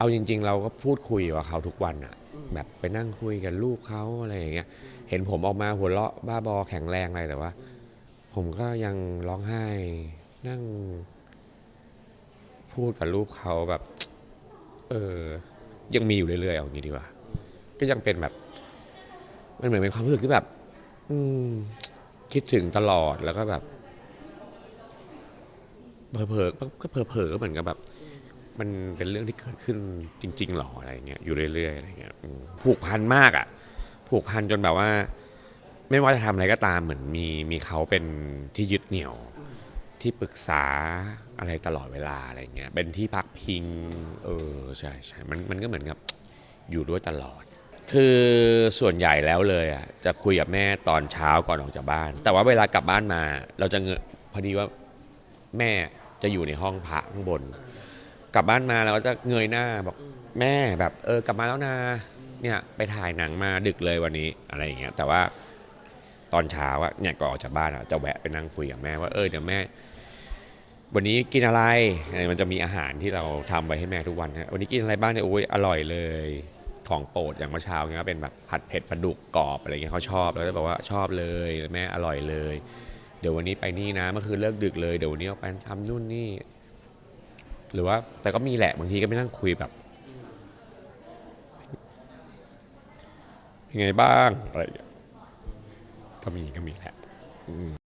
เอาจริง ๆ เราก็พูดคุยกับเขาทุกวันอะแบบไปนั่งคุยกับลูกเขาอะไรอย่างเงี้ย เห็นผมออกมาหัวเราะบ้าบอแข็งแรงอะไรแต่ว่า ผมก็ยังร้องไห้นั่ง พูดกับลูกเขาแบบ เออ ยังมีอยู่เรื่อยๆเอาอย่างนี้ดีกว่า ก็ยังเป็นแบบ มันเหมือนเป็นความรู้สึกที่แบบ อืม คิดถึงตลอดแล้วก็แบบเผลอๆก็เผลอๆเหมือนกับแบบ มันเป็นเรื่องที่เกิดขึ้นจริงๆหรออะไรเงี้ยอยู่เรื่อยๆอะไรเงี้ยผูกพันมากอะ ผูกพันจนแบบว่า ไม่ว่าจะทำอะไรก็ตามเหมือนมีมีเขาเป็นที่ยึดเหนี่ยว ที่ปรึกษาอะไรตลอดเวลาอะไรเงี้ยเป็นที่พักพิง เออใช่ใช่มันมันก็เหมือนกับอยู่ด้วยตลอด คือส่วนใหญ่แล้วเลยอะจะคุยกับแม่ตอนเช้าก่อนออกจากบ้าน แต่ว่าเวลากลับบ้านมา เราจะเงพอดีว่าแม่จะอยู่ในห้องพระข้างบน กลับบ้านมาเราก็จะเงยหน้าบอกแม่แบบเออกลับมาแล้วนะเนี่ยไปถ่ายหนังมาดึกเลยวันนี้อะไรอย่างเงี้ยแต่ว่าตอนเช้าอะเนี่ยก่อนออกจากบ้านอะจะแวะไปนั่งคุยกับแม่ว่าเออเดี๋ยวแม่ วันนี้กินอะไรอะไรมันจะมีอาหารที่เราทำไว้ให้แม่ทุกวันฮะวันนี้กินอะไรบ้างเนี่ยโอ้ยอร่อยเลยของโปรดอย่างเมื่อเช้าเนี้ยก็เป็นแบบผัดเผ็ดปลาดุกกรอบอะไรเงี้ยเขาชอบแล้วก็บอกว่าชอบเลยแม่อร่อยเลย เดี๋ยววันนี้ไปนี่นะเมื่อคืนเลิกดึกเลยเดี๋ยววันนี้เอาไปทำนู่นนี่ หรือว่าแต่ก็มีแหละบางทีก็ไม่นั่งคุยแบบยังไงบ้างอะไรอย่างเงี้ยก็มีก็มีแหละ